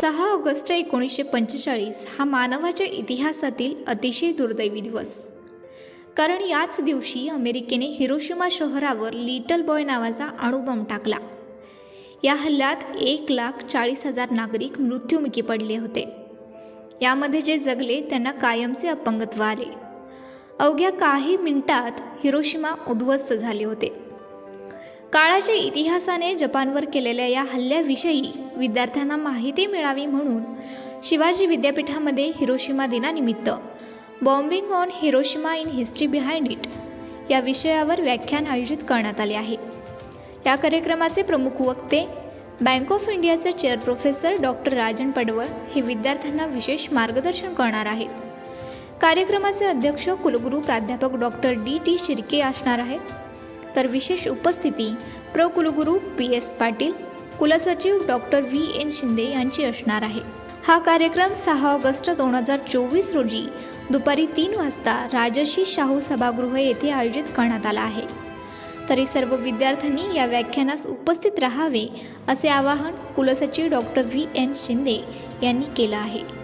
सहा ऑगस्ट एकोणीसशे पंचेचाळीस हा मानवाच्या इतिहासातील अतिशय दुर्दैवी दिवस. कारण याच दिवशी अमेरिकेने हिरोशिमा शहरावर लिटल बॉय नावाचा अणुबॉम्ब टाकला. या हल्ल्यात एक लाख चाळीस हजार नागरिक मृत्युमुखी पडले होते. यामध्ये जे जगले त्यांना कायमचे अपंगत्व आले. अवघ्या काही मिनिटात हिरोशिमा उद्ध्वस्त झाले होते. काळाच्या इतिहासाने जपानवर केलेल्या या हल्ल्याविषयी विद्यार्थ्यांना माहिती मिळावी म्हणून शिवाजी विद्यापीठामध्ये हिरोशिमा दिनानिमित्त bombing on Hiroshima in history behind it या विषयावर व्याख्यान आयोजित करण्यात आले आहे. या कार्यक्रमाचे प्रमुख वक्ते बँक ऑफ इंडियाचे chair professor doctor Rajan Padwal हे विद्यार्थ्यांना विशेष मार्गदर्शन करणार आहेत. कार्यक्रमाचे अध्यक्ष कुलगुरू प्राध्यापक डॉक्टर डी. टी. शिर्के असणार आहेत. तर विशेष उपस्थिती प्र कुलगुरू पी. एस. पाटील कुलसचिव डॉक्टर व्ही एन शिंदे यांची असणार आहे. हा कार्यक्रम सहा ऑगस्ट दोन हजार चोवीस रोजी दुपारी तीन वाजता राजर्षी शाहू सभागृह येथे आयोजित करण्यात आला आहे. तरी सर्व विद्यार्थ्यांनी या व्याख्यानास उपस्थित राहावे असे आवाहन कुलसचिव डॉक्टर व्ही एन शिंदे यांनी केलं आहे.